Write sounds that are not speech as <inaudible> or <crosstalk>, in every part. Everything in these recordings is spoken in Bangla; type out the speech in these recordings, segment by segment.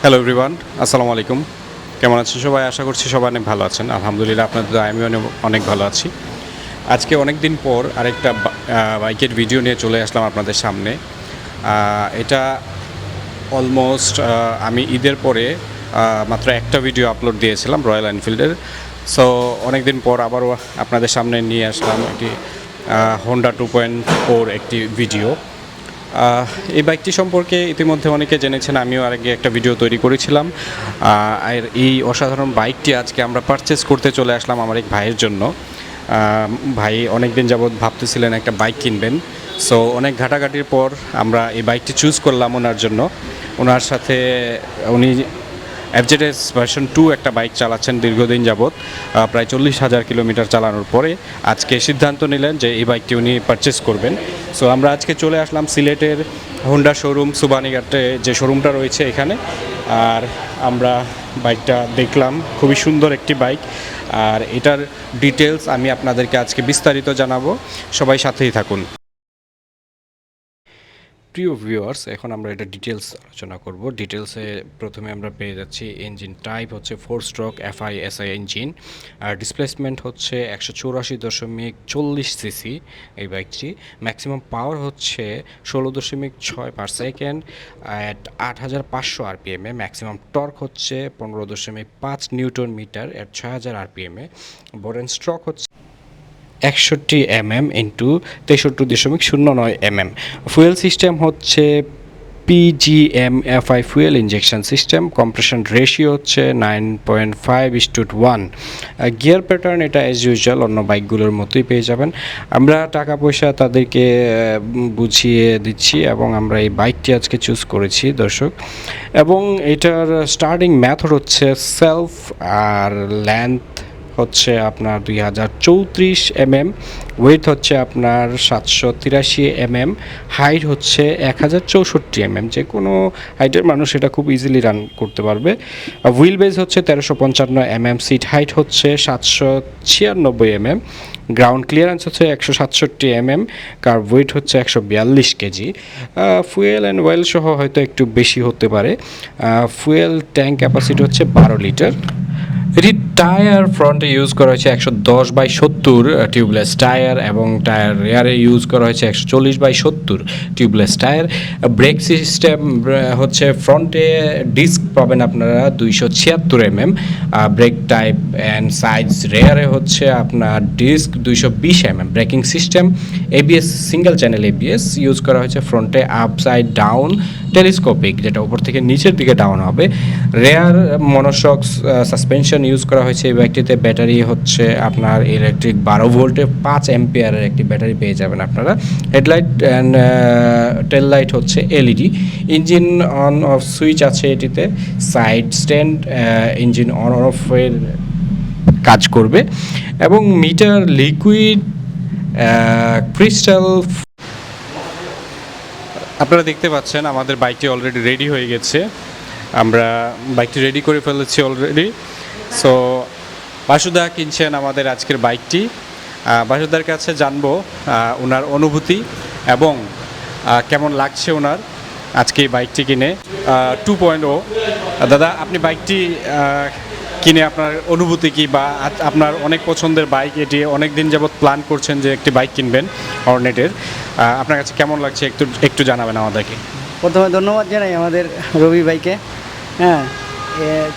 হ্যালো এভরিওয়ান আসসালামু আলাইকুম কেমন আছেন সবাই? আশা করছি সবাই অনেক ভালো আছেন। আলহামদুলিল্লাহ, আপনাদের আমি অনেক- অনেক ভালো আছি। আজকে অনেক দিন পর আরেকটা বাইকের ভিডিও নিয়ে চলে আসলাম আপনাদের সামনে। এটা অলমোস্ট আমি ঈদের পরে মাত্র একটা ভিডিও আপলোড দিয়েছিলাম রয়্যাল এনফিল্ডের সো অনেক দিন পর আবারও আপনাদের সামনে নিয়ে আসলাম একটি হোন্ডা টু পয়েন্ট ফোর একটি ভিডিও এই বাইকটি সম্পর্কে ইতিমধ্যে অনেকে জেনেছেন, আমিও আগে একটা ভিডিও তৈরি করেছিলাম। আর এই অসাধারণ বাইকটি আজকে আমরা পারচেস করতে চলে আসলাম আমার এক ভাইয়ের জন্য। ভাই অনেক দিন যাবৎ ভাবতেছিলেন একটা বাইক কিনবেন। সো অনেক ঘাটাঘাটির পর আমরা এই বাইকটি চুজ করলাম ওনার জন্য। ওনার সাথে উনি এফজেডএস ভার্সন টু একটা বাইক চালাচ্ছেন দীর্ঘদিন যাবৎ প্রায় চল্লিশ হাজার কিলোমিটার চালানোর পরে আজকে সিদ্ধান্ত নিলেন যে এই বাইকটি উনি পারচেস করবেন। সো আমরা আজকে চলে আসলাম সিলেটের হোন্ডা শোরুম সুবানীঘাটে যে শোরুমটা রয়েছে এখানে। আর আমরা বাইকটা দেখলাম, খুবই সুন্দর একটি বাইক আর এটার ডিটেলস আমি আপনাদেরকে আজকে বিস্তারিত জানাব। সবাই সাথেই থাকুন। প্রিয় ভিউয়ার্স এখন আমরা এটা ডিটেলস আলোচনা করব। ডিটেলসে প্রথমে আমরা পেয়ে যাচ্ছি ইঞ্জিন টাইপ হচ্ছে four stroke FI SI engine আর ডিসপ্লেসমেন্ট হচ্ছে একশো চৌরাশি দশমিক চল্লিশ সিসি এই বাইকটি। ম্যাক্সিমাম পাওয়ার হচ্ছে ষোলো দশমিক ছয় পার সেকেন্ড অ্যাট আট হাজার পাঁচশো আরপিএমে ম্যাক্সিমাম টর্ক হচ্ছে পনেরো দশমিক পাঁচ নিউটন মিটার অ্যাট ছয় হাজার আরপিএমে বোরেন স্ট্রক হচ্ছে একষট্টি এমএম ইন্টু তেষট্টি দশমিক শূন্য নয় এমএম। ফুয়েল সিস্টেম হচ্ছে PGM FI fuel injection system compression ratio হচ্ছে nine point five is to one gear pattern এটা অ্যাজ ইউজুয়াল অন্য বাইকগুলোর মতোই পেয়ে যাবেন। আমরা টাকা পয়সা তাদেরকে বুঝিয়ে দিচ্ছি এবং আমরা এই বাইকটি আজকে চুজ করেছি, দর্শক। এবং এটার স্টার্টিং মেথড হচ্ছে সেলফ আর লেন্থ হচ্ছে আপনার দুই হাজার চৌত্রিশ এমএম ওয়েট হচ্ছে আপনার সাতশো তিরাশি এমএম হাইট হচ্ছে এক হাজার চৌষট্টি এমএম। যে কোনো হাইটের মানুষ এটা খুব ইজিলি রান করতে পারবে। হুইল বেজ হচ্ছে তেরোশো পঞ্চান্ন এমএম সিট হাইট হচ্ছে সাতশো ছিয়ানব্বই এমএম গ্রাউন্ড ক্লিয়ারেন্স হচ্ছে একশো সাতষট্টি এমএম কার ওয়েট হচ্ছে একশো বিয়াল্লিশ কেজি। ফুয়েল অ্যান্ড ওয়েল সহ হয়তো একটু বেশি হতে পারে। ফুয়েল ট্যাঙ্ক ক্যাপাসিটি হচ্ছে বারো লিটার। এটি টায়ার ফ্রন্টে ইউজ করা হয়েছে একশো দশ বাই সত্তর টিউবলেস টায়ার এবং টায়ার রেয়ারে ইউজ করা হয়েছে একশো চল্লিশ বাই সত্তর টিউবলেস টায়ার। ব্রেক সিস্টেম হচ্ছে ফ্রন্টে ডিস্ক পাবেন আপনারা দুইশো ছিয়াত্তর M M brake type and size রেয়ারে হচ্ছে আপনার ডিস্ক দুইশো বিশ MM, braking system ABS single channel ABS use করা হয়েছে ফ্রন্টে আপসাইড ডাউন টেলিস্কোপিক যেটা উপর থেকে নিচের দিকে ডাউন হবে। রেয়ার মনোশক সাসপেনশন ইউজ করা হয়েছে এই বাইকটিতে ব্যাটারি হচ্ছে আপনার ইলেকট্রিক বারো ভোল্টে পাঁচ এম্পিয়ারের একটি ব্যাটারি পেয়ে যাবেন আপনারা। হেডলাইট অ্যান্ড টেল লাইট হচ্ছে LED engine on off switch আছে এটিতে। সাইড স্ট্যান্ড ইঞ্জিন অন অফের কাজ করবে এবং মিটার লিকুইড ক্রিস্টাল আপনারা দেখতে পাচ্ছেন, আমাদের বাইকটি অলরেডি রেডি হয়ে গেছে। আমরা বাইকটি রেডি করে ফেলেছি অলরেডি সো বাসুদা কিনছেন আমাদের আজকের বাইকটি বাসুদার কাছে জানব ওনার অনুভূতি এবং কেমন লাগছে ওনার আজকে বাইকটি কিনে টু পয়েন্ট ও দাদা আপনি বাইকটি কিনে আপনার অনুভূতি কি বা আপনার অনেক পছন্দের বাইক এটি অনেক দিন যাবত প্ল্যান করছেন যে একটি বাইক কিনবেন হর্নেটের আহ, আপনার কাছে কেমন লাগছে একটু একটু জানাবেন আমাদেরকে। প্রথমে ধন্যবাদ জানাই আমাদের রবি বাইকে হ্যাঁ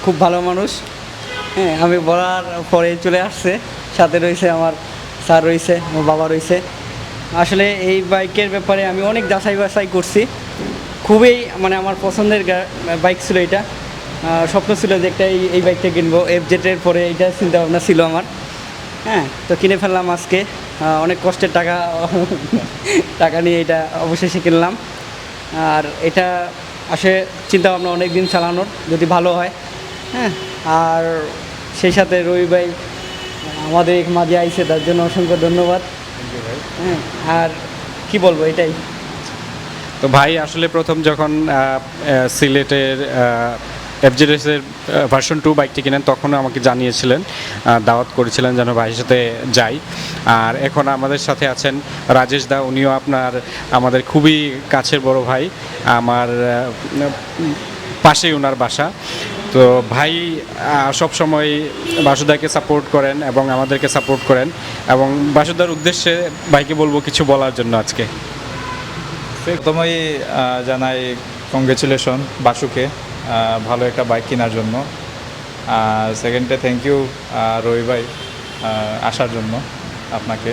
খুব ভালো মানুষ। হ্যাঁ আমি বলার পরে চলে আসছে। সাথে রয়েছে আমার স্যার রয়েছে আমার বাবা রয়েছে। আসলে এই বাইকের ব্যাপারে আমি অনেক যাচাই বাছাই করছি। খুবই মানে আমার পছন্দের বাইক ছিল এটা। স্বপ্ন ছিল যে একটা এই বাইকটা কিনবো। এফ জেটের পরে এইটা চিন্তা ভাবনা ছিল আমার। হ্যাঁ তো কিনে ফেললাম আজকে। অনেক কষ্টের টাকা <laughs> টাকা নিয়ে এটা অবশেষে কিনলাম। আর এটা আসে চিন্তা ভাবনা অনেক দিন চালানোর যদি ভালো হয়। হ্যাঁ আর সেই সাথে রবি ভাই আমাদের মাঝে আইসে তার জন্য অসংখ্য ধন্যবাদ। হ্যাঁ আর কি বলব এটাই। তো ভাই, আসলে প্রথম যখন সিলেটের এফজেডএসের ভার্সন টু বাইকটি কিনেন, তখনও আমাকে জানিয়েছিলেন দাওয়াত করেছিলেন যেন ভাইয়ের সাথে যাই। আর এখন আমাদের সাথে আছেন রাজেশ দা, উনিও আপনার, আমাদের খুবই কাছের বড় ভাই, আমার পাশেই ওনার বাসা। তো ভাই সব সময় বাসুদাকে সাপোর্ট করেন এবং আমাদেরকে সাপোর্ট করেন এবং বাসুদার উদ্দেশ্যে ভাইকে বলব কিছু বলার জন্য আজকে। প্রথমেই জানাই কংগ্রেচুলেশন বাসুকে ভালো একটা বাইক কেনার জন্য। সেকেন্ডে থ্যাংক ইউ রবি ভাই আসার জন্য আপনাকে।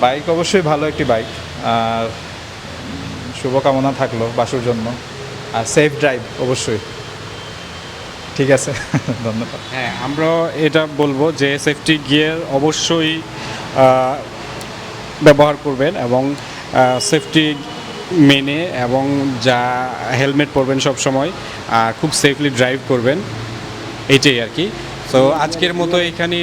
বাইক অবশ্যই ভালো একটি বাইক আর শুভকামনা থাকল বাসুর জন্য। আর সেফ ড্রাইভ অবশ্যই। ঠিক আছে, <laughs> ধন্যবাদ। হ্যাঁ আমরা এটা বলব যে সেফটি গিয়ার অবশ্যই ব্যবহার করবেন এবং সেফটি মেনে এবং যা হেলমেট পরবেন সব সময় আর খুব সেফলি ড্রাইভ করবেন, এটাই আর কি। তো আজকের মতো এখানে